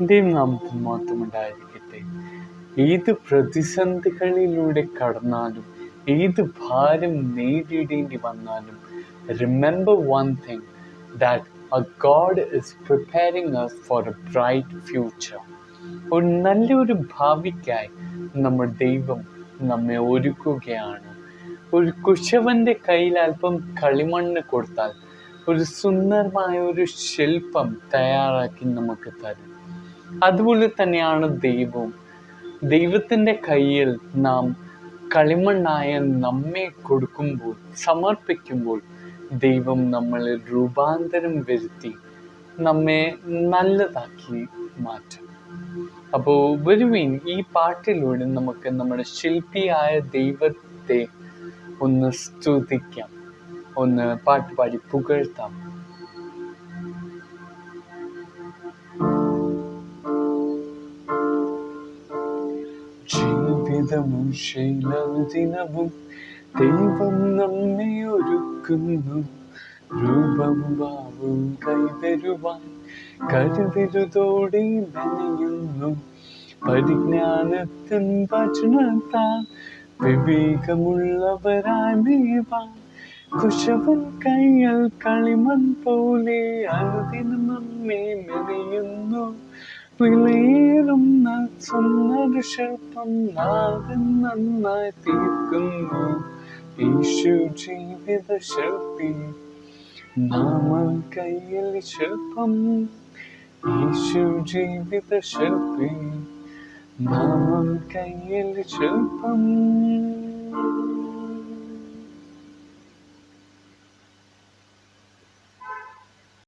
ദൈവനാമത്തിന് മാത്രം ഉണ്ടായിരിക്കട്ടെ. ഏത് പ്രതിസന്ധികളിലൂടെ കടന്നാലും ഏത് ഭാരം നേരിടേണ്ടി വന്നാലും remember one thing that a God is preparing us for a bright future ഒരു നല്ലൊരു ഭാവിക്കായി നമ്മൾ ദൈവം നമ്മെ ഒരുക്കുകയാണ്. ഒരു കുശവന്റെ കയ്യിൽ അല്പം കളിമണ്ണ് കൊടുത്താൽ ഒരു സുന്ദരമായ ഒരു ശില്പം തയ്യാറാക്കി നമുക്ക് തരും. അതുപോലെ തന്നെയാണ് ദൈവവും. ദൈവത്തിന്റെ കയ്യിൽ നാം കളിമണ്ണായ നമ്മെ കൊടുക്കുമ്പോൾ സമർപ്പിക്കുമ്പോൾ ദൈവം നമ്മളെ രൂപാന്തരം വരുത്തി നമ്മെ നല്ലതാക്കി മാറ്റും. അപ്പോൾ വരുവീൻ ഈ പാട്ടിലൂടെ നമുക്ക് നമ്മുടെ ശില്പിയായ ദൈവത്തെ ഒന്ന് സ്തുതിക്കാം. ഒന്ന് പാട്ട് പാടി പുകഴ്ത്താം. ജീവിതവും ശൈലദിനവും ദൈവം നമ്മെ ഒരുക്കുന്നു. രൂപം ഭാവം കൈതരുവാൻ കരുതരുതോടെ നനയുന്നു. പരിജ്ഞാനത്തിൻ വചനത്താൽ വിവേകമുള്ളവരായി നീവാൻ കുശവൻ കയ്യൽ കളിമൺ പോലെ അനുദിനം നമ്മെ മെനയുന്നു. വിലയേറുന്ന ശില്പം നാദൻ നന്നായി തീർക്കുന്നു ഈശു ജീവിത ശില്പി നമ്മൾ കയ്യിൽ ശില്പം. ഈശു ജീവിത ശില്പി നമ്മൾ കയ്യിൽ ശില്പം.